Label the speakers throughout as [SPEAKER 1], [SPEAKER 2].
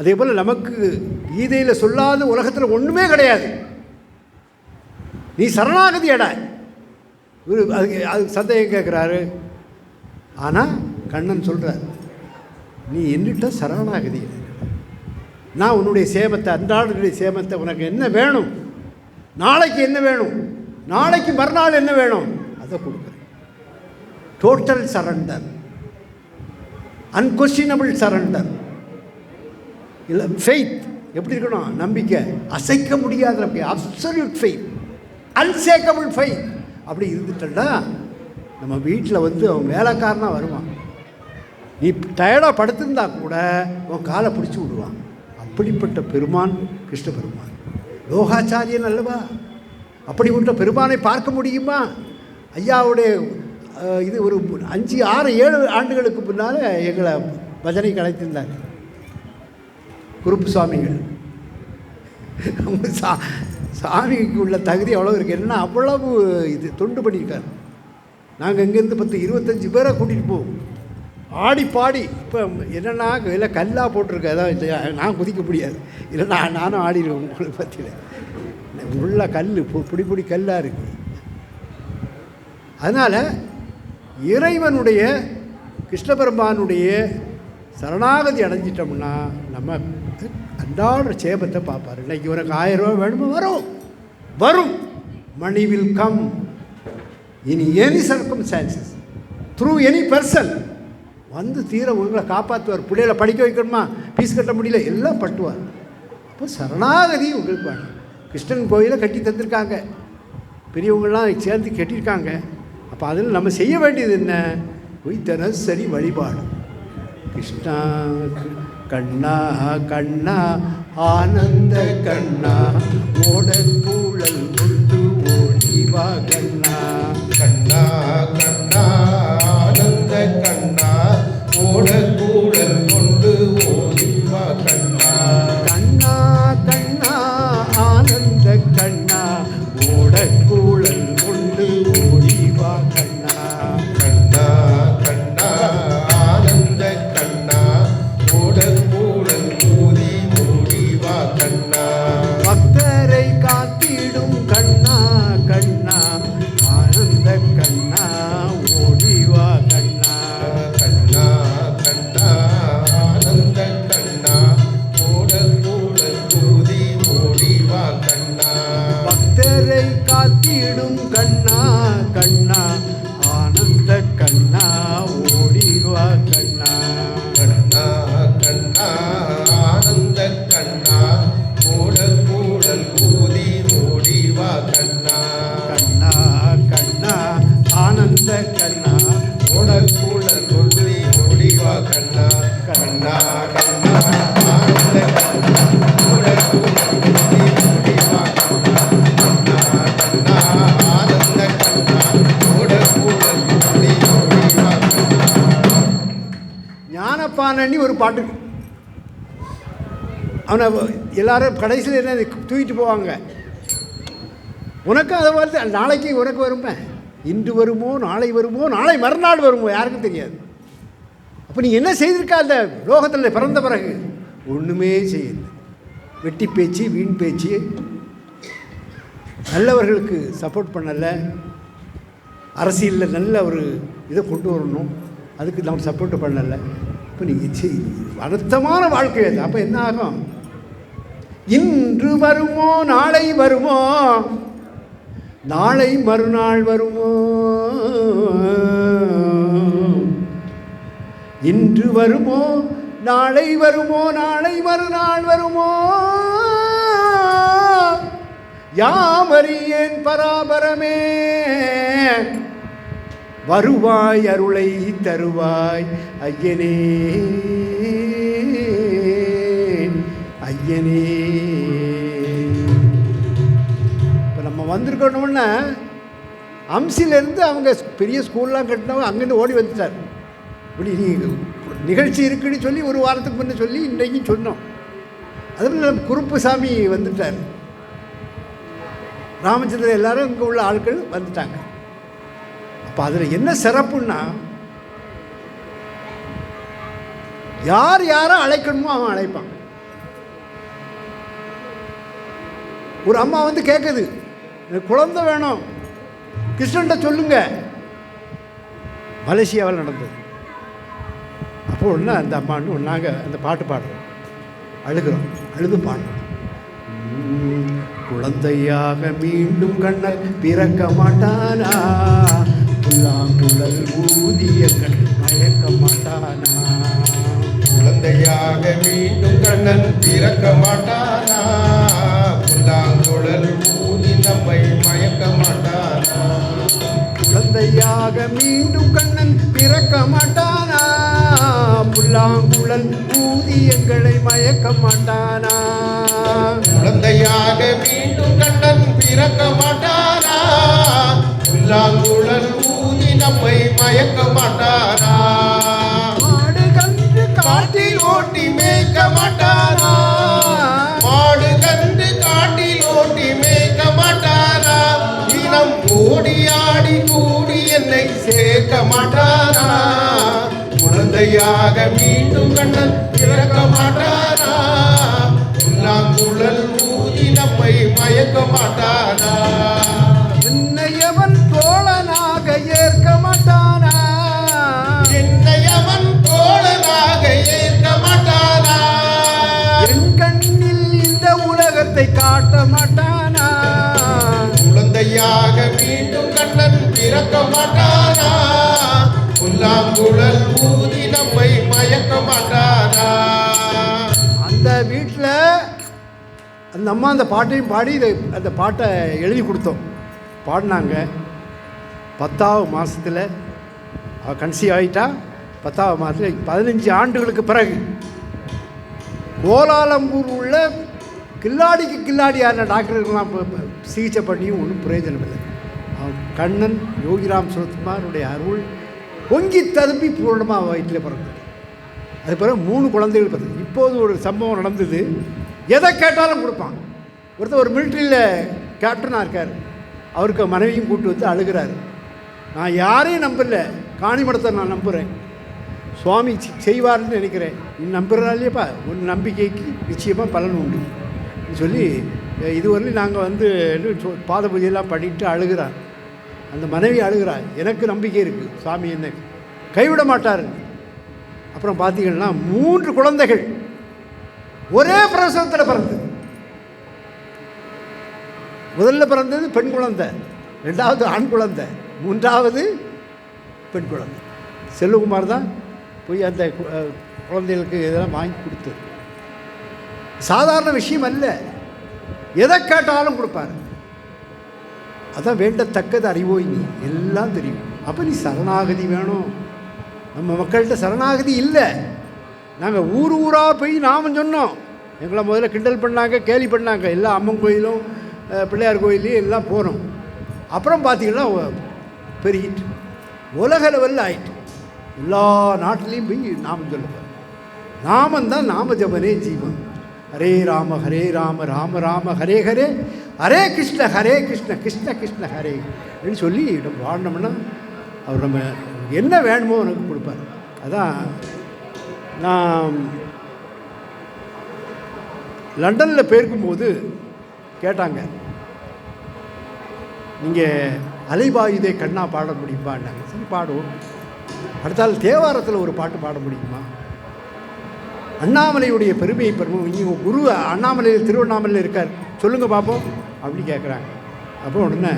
[SPEAKER 1] அதே போல் நமக்கு கீதையில் சொல்லாத உலகத்தில் ஒன்றுமே கிடையாது. நீ சரணாகதி அட. இவர் அதுக்கு அது சந்தேகம் கேட்குறாரு ஆனால் கண்ணன் சொல்கிறார் நீ என்னிட்ட சரணாகதி நான் உன்னுடைய சேமத்தை அன்றாடனுடைய சேமத்தை உனக்கு என்ன வேணும்? நாளைக்கு என்ன வேணும்? நாளைக்கு மறுநாள் என்ன வேணும்? அதை கொடுக்குறேன். டோட்டல் சரண்டர் அன்கொஸ்டினபிள் சரண்டர் இல்லை ஃபெய்த் எப்படி இருக்கணும்? நம்பிக்கை. அசைக்க முடியாத நம்பிக்கை. அப்சல்யூட் ஃபெய்த் அன்சேக்கபிள் ஃபெய்த் அப்படி இருந்துட்டா நம்ம வீட்டில் வந்து அவன் வேலைக்காரனாக வருவான். நீ டயர்டாக படுத்திருந்தா கூட உன் காலை பிடிச்சி விடுவான். அப்படிப்பட்ட பெருமான் கிருஷ்ண பெருமான். லோகாச்சாரியன் அல்லவா? அப்படிப்பட்ட பெருமானை பார்க்க முடியுமா? ஐயாவுடைய இது ஒரு அஞ்சு ஆறு ஏழு ஆண்டுகளுக்கு முன்னால் எங்களை பஜனை கலைத்திருந்தாங்க குருப்பு சுவாமிகள். சா சாமிக்கு உள்ள தகுதி அவ்வளோ இருக்குது என்னன்னா அவ்வளவு இது தொண்டு பண்ணியிருக்காரு. நாங்கள் இங்கேருந்து பத்து இருபத்தஞ்சி பேரை கூட்டிகிட்டு போவோம். ஆடி பாடி இப்போ என்னென்னா இல்லை கல்லாக போட்டிருக்க அதான் நான் குதிக்க முடியாது. இல்லைன்னா நானும் ஆடிடுவேன் உங்களுக்கு பற்றியில் உள்ள கல் பிடி பிடி கல்லாக இருக்குது அதனால் இறைவனுடைய கிருஷ்ணபெருமானுடைய சரணாகதி அடைஞ்சிட்டோம்னா நம்ம அன்றாட சேபத்தை பார்ப்பார். இன்னைக்கு உனக்கு ஆயிரம் ரூபா வேணுமோ? வரும். வரும். மணி வில் கம் இனி any circumstances through any person வந்து தீர உங்களை காப்பாற்றுவார் பிள்ளைகளை படிக்க வைக்கணுமா? ஃபீஸ் கட்ட முடியல. எல்லாம் பட்டுவார். அப்போ சரணாகதி உங்களுக்கு வேணும். கிருஷ்ணன் கோயிலை கட்டி தந்திருக்காங்க. பெரியவங்களாம் சேர்ந்து கட்டியிருக்காங்க. அப்போ அதில் நம்ம செய்ய வேண்டியது என்ன? உய் தினசரி வழிபாடு. கிருஷ்ணா கண்ணா கண்ணா ஆனந்த கண்ணா ஓடக்கூழல் கொண்டு ஓடிவா கண்ணா.
[SPEAKER 2] கண்ணா கண்ணா ஆனந்த கண்ணா ஓடக்கூடல் கண்ணா
[SPEAKER 1] பாட்டுக்கு பாட்டு. அவனை எல்லாரும் கடைசியில் என்ன தூக்கிட்டு போவாங்க. உனக்கும் அதை வருது நாளைக்கு உனக்கு வருமே. இன்று வருமோ நாளை வருமோ நாளை மறுநாள் வருமோ யாருக்கும் தெரியாது. அப்போ நீ என்ன செய்திருக்கா அந்த லோகத்தில் பிறந்த பிறகு? ஒன்றுமே செய்யல. வெட்டி பேச்சு வீண் பேச்சு. நல்லவர்களுக்கு சப்போர்ட் பண்ணலை. அரசியலில் நல்ல ஒரு இதை கொண்டு வரணும். அதுக்கு நம்ம சப்போர்ட் பண்ணலை. இப்போ நீங்கள் செய் வருத்தமான வாழ்க்கை அது. அப்போ என்ன ஆகும்? இன்று வருமோ நாளை வருமோ? நாளை மறுநாள் வருமோ? இன்று வருமோ நாளை வருமோ நாளை மறுநாள் வருமோ? யாமறியேன் பராபரமே? வருவாய் அருளை தருவாய். ஐயனே ஐயனே. இப்போ நம்ம வந்திருக்கணும்னா அம்சிலேருந்து அவங்க பெரிய ஸ்கூல்லாம் கட்டினவங்க அங்கேருந்து ஓடி வந்துட்டார். இப்படி நீ நிகழ்ச்சி இருக்குன்னு சொல்லி ஒரு வாரத்துக்கு முன்னே சொல்லி இன்றைக்கும் சொன்னோம். அதுவும் நம்ம குருப்புசாமி வந்துட்டார். ராமச்சந்திரன் எல்லாரும் இங்கே உள்ள ஆட்கள் வந்துட்டாங்க. இப்போ அதில் என்ன சிறப்புன்னா யார் யாரை அழைக்கணுமோ அவன் அழைப்பான். ஒரு அம்மா வந்து கேட்குது எனக்கு குழந்தை வேணும் கிருஷ்ணன்ட்ட சொல்லுங்க. மலேசியாவில் நடந்தது. அப்போ ஒன்று அந்த அம்மான்னு ஒன்றாங்க அந்த பாட்டு பாடுறோம். அழுகிறோம் அழுது பாடுறோம். குழந்தையாக மீண்டும் கண்ணர் பிறக்க மாட்டானா? புல்லாங்குழல் ஊதிய கண் மயக்க மாட்டானா?
[SPEAKER 2] குழந்தையாக மீண்டும் கண்ணன் பிறக்க மாட்டானா? புல்லாங்குழல் ஊதி நம்மை மயக்க மாட்டானா?
[SPEAKER 1] குழந்தையாக மீண்டும் கண்ணன் பிறக்க மாட்டானா? புல்லாங்குழல் ஊதி எங்களை மயக்க மாட்டானா?
[SPEAKER 2] குழந்தையாக மீண்டும் கண்ணன் பிறக்க மாட்டானா? புல்லாங்குழல் ஊதி நம்மை மயக்க மாட்டானா
[SPEAKER 1] மாடு கன்று காட்டில்
[SPEAKER 2] ஓட்டி மேய்க்க மாட்டானா மாடு கண்டு காட்டில் ஓட்டி மேய்க்க மாட்டானா தினம் ஓடி ஆடி கூடி என்னை சேர்க்க மாட்டானா குழந்தையாக மீண்டும் கண்ணன் பிறக்க மாட்டானா புல்லாங்குழல் ஊதி நம்மை மயக்க மாட்டானா
[SPEAKER 1] காட்ட மாட்டானா
[SPEAKER 2] குழந்தையாக மீண்டும் கண்ணன் பிறக்க மாட்டானா புல்லாங்குழல் ஊதி நம்மை மயக்க மாட்டானா
[SPEAKER 1] அந்த வீட்டில் அந்த அம்மா அந்த பாட்டையும் பாடி இதை அந்த பாட்டை எழுதி கொடுத்தோம். பாடினாங்க. பத்தாவது மாதத்தில் அவள் கன்சீவ் ஆகிட்டா பத்தாவது மாதத்தில் பதினஞ்சு ஆண்டுகளுக்கு பிறகு கோலாலம்பூர் உள்ள கில்லாடிக்கு கில்லாடியான டாக்டர்கள்லாம் சிகிச்சை பண்ணியும் ஒன்றும் பிரயோஜனம் இல்லை அவன் கண்ணன் யோகிராம் சுரத்குமாருடைய அருள் பொங்கி ததும்பி பூரணமாக வயிற்றில் பிறந்தது. அது பிறகு மூணு குழந்தைகள் பிறந்தது. இப்போது ஒரு சம்பவம் நடந்தது. எதை கேட்டாலும் கொடுப்பான். ஒருத்தர் ஒரு மிலிட்ரியில் கேப்டனாக இருக்கார். அவருக்கு மனைவியும் கூட்டு வந்து அழுகிறாரு. நான் யாரையும் நம்பலை. காணிமடத்தை நான் நம்புகிறேன் சுவாமி செய்வார்னு நினைக்கிறேன். நீ நம்புறாலேப்பா உன் நம்பிக்கைக்கு நிச்சயமாக பலன் உண்டு. சொல்லி இதுவரையிலும் நாங்கள் வந்து என்ன சொ- பாத பூஜையெல்லாம் பண்ணிட்டு அழுகிறார். அந்த மனைவி அழுகிறார். எனக்கு நம்பிக்கை இருக்குது சாமி என்னை கைவிட மாட்டார். அப்புறம் பார்த்தீங்கன்னா மூன்று குழந்தைகள் ஒரே பிரசவத்தில் பிறந்தது. முதல்ல பிறந்தது பெண் குழந்தை ரெண்டாவது ஆண் குழந்தை மூன்றாவது பெண் குழந்தை. செல்வகுமார் தான் போய் அந்த குழந்தைகளுக்கு இதெல்லாம் வாங்கி கொடுத்தது. சாதாரண விஷயம் அல்ல. எதை கேட்டாலும் கொடுப்பாரு. அதான் வேண்டத்தக்கது அறிவோய் நீ எல்லாம் தெரியும். அப்போ நீ சரணாகதி வேணும். நம்ம மக்கள்கிட்ட சரணாகதி இல்லை. நாங்கள் ஊர் ஊராக போய் நாம் சொன்னோம். எங்களை முதல்ல கிண்டல் பண்ணாங்க கேலி பண்ணாங்க. எல்லா அம்மன் கோயிலும் பிள்ளையார் கோயிலையும் எல்லாம் போகிறோம் அப்புறம் பார்த்தீங்கன்னா பெருகிட்டு. உலக லெவலில் ஆயிட்டு. எல்லா நாட்டிலையும் போய் நாமம் சொல்லுவார் நாமந்தான் நாம ஜபனே ஜீவன் ஹரே ராம ஹரே ராம ராம ராம ஹரே ஹரே. ஹரே கிருஷ்ண ஹரே கிருஷ்ண கிருஷ்ண கிருஷ்ண ஹரே. அப்படின்னு சொல்லி நம்ம வாழ்ந்தோம்னா அவர் நம்ம என்ன வேணுமோ எனக்கு கொடுப்பார். அதான் நான் லண்டனில் போயிருக்கும்போது கேட்டாங்க நீங்கள் அலைபாயுதே கண்ணா பாட முடியுமான்னாங்க. சரி பாடுவோம். அடுத்தால் தேவாரத்தில் ஒரு பாட்டு பாட முடியுமா? அண்ணாமலையுடைய பெருமையை பெருமை இங்கே குரு அண்ணாமலையில் திருவண்ணாமலையில் இருக்கார். சொல்லுங்கள் பார்ப்போம் அப்படி கேட்குறாங்க அப்போ உடனே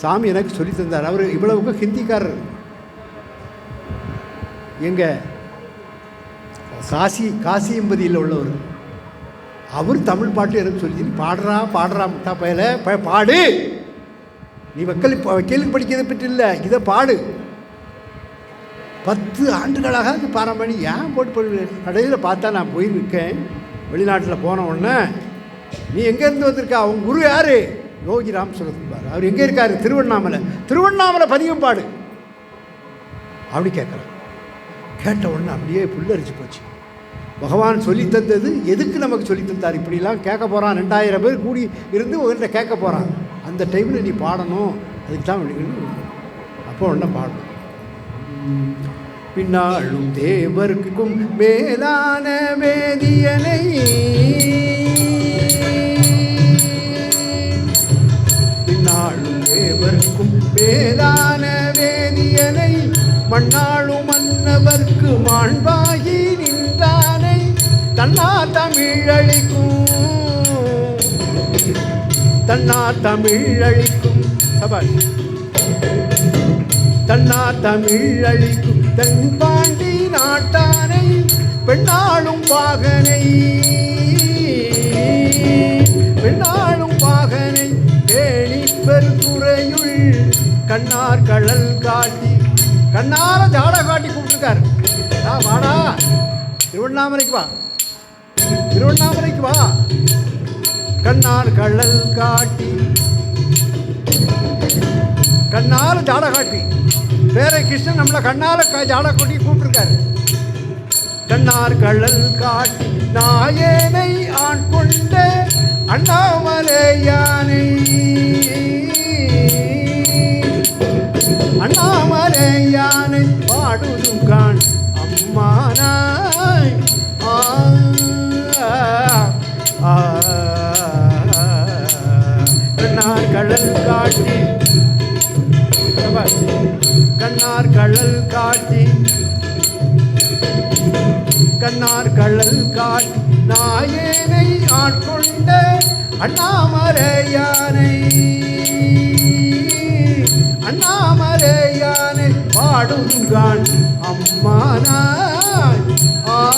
[SPEAKER 1] சாமி எனக்கு சொல்லி தந்தார். அவர் இவ்வளவுக்கு ஹிந்திக்காரர். எங்கள் காசி காசியம்பதியில் உள்ளவர். அவர் தமிழ் பாட்டு எனக்கு சொல்லி பாடுறா பாடுறா முட்டா பயல பாடு. நீ வக்கல் வக்கீலுக்கு படிக்கிறதை பற்றி இல்லை. இதை பாடு. பத்து ஆண்டுகளாக அது பாரம்பணி ஏன் போட்டு போய் கடையில் பார்த்தா நான் போயிருக்கேன். வெளிநாட்டில் போன உடனே நீ எங்கேருந்து வந்திருக்கா? அவங்க குரு யார்? யோகி ராம் சொல்லுவார் அவர் எங்கே இருக்கார்? திருவண்ணாமலை. திருவண்ணாமலை பதியம் பாடு. அப்படி கேட்குறான் கேட்ட உடனே அப்படியே புல்லரிச்சு போச்சு. பகவான் சொல்லி தந்தது எதுக்கு நமக்கு சொல்லி தந்தார்? இப்படிலாம் கேட்க போகிறான் ரெண்டாயிரம் பேர் கூடி இருந்து உங்கள்கிட்ட கேட்க போகிறான் அந்த டைமில் நீ பாடணும். அதுக்கு தான் வேணும்னு அப்போ உடனே பாடணும். பின்னாளும் தேவர்க்கும் மேலான வேதியனை. பின்னாளும் தேவர்க்கும் மேலான வேதியனை. மண்ணாளும் மன்னவர்க்கு மாண்பாகி நின்றானை. தன்னா தமிழளிக்கும் தன்னா தமிழளிக்கும் சபாஷ். தன்னா தமிழ் அழிக்கும் தன் பாண்டி நாட்டானை பெண்ணாளும் பாகனை. பெண்ணாளும் பாகனை தேனி துறையுள் கண்ணார் கழல் காட்டி கண்ணார ஜாட காட்டி கூப்பிட்டுருக்காரு வாடா. திருவண்ணாமலைக்கு வா. திருவண்ணாமலைக்கு வா. கண்ணார் கழல் காட்டி கண்ணால் ஜாட காட்டி. பேரை கிருஷ்ணன் நம்மளை கண்ணால் க- ஜாட கொட்டி கூப்பிட்டுருக்காரு. கண்ணார் கள்ளல் காட்டி நாயனை ஆண் கொண்ட அண்ணாமலை யானை. அண்ணாமலை யானை பாடுதும் கான் அம்மானாய் ஆ. கண்ணார் கழல் காட்டி சபாஷ். கண்ணார் கள்ளல் காட்டி. கண்ணார் கள்ளல் காட்டி நாயனை ஆட்கொண்ட அண்ணாமலையானை. அண்ணாமலையானை பாடுங்கான் அம்மானாய். ஆ.